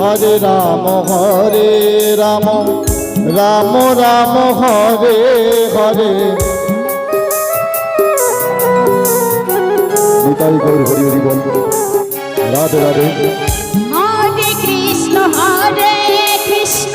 হরে Ram হরে Ram. Ram Ram, Hare Hare. Nitai Gour Hari Hari বল। Radhe Radhe. হরে Krishna হরে Krishna.